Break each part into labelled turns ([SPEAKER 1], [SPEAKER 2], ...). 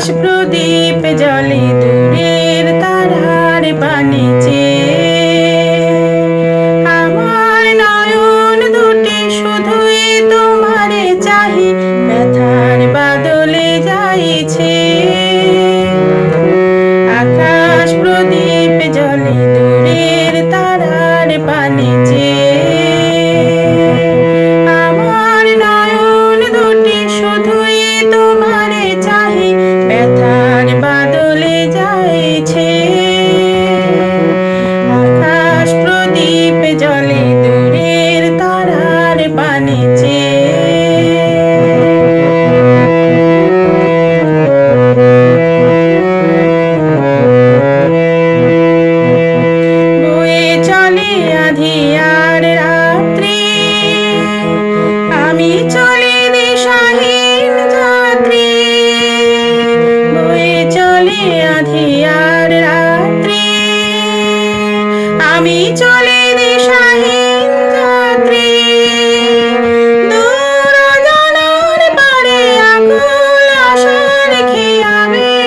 [SPEAKER 1] aşık উঠেছে। আকাশ প্রদীপ জলে দূরের তারার বানেছে চলে আধিয়ার রাত্রি। আমি চলে দিশাহীন যাত্রী। বয়ে আমি চলে দিশাহীন দূর জানার পারে আকুল আশা রেখে আমি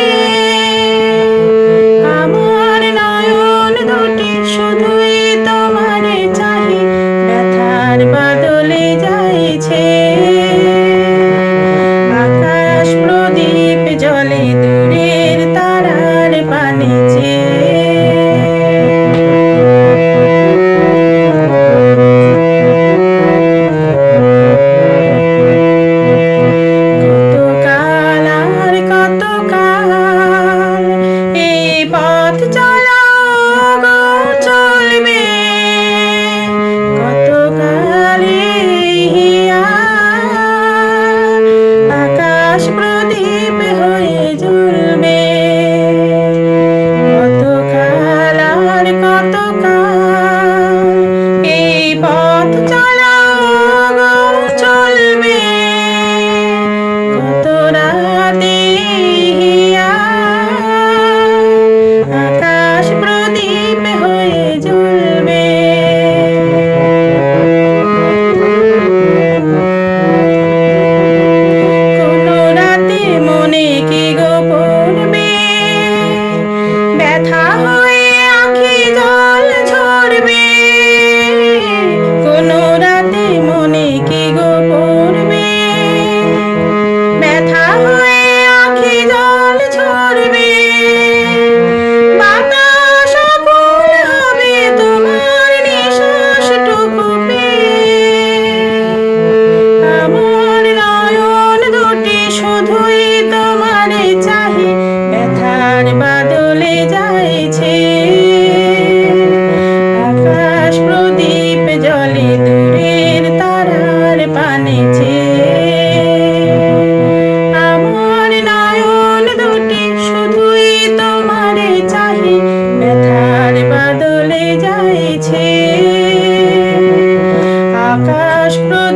[SPEAKER 1] conmigo.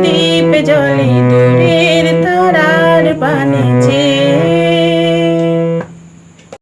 [SPEAKER 1] দ্বীপে জলি তুই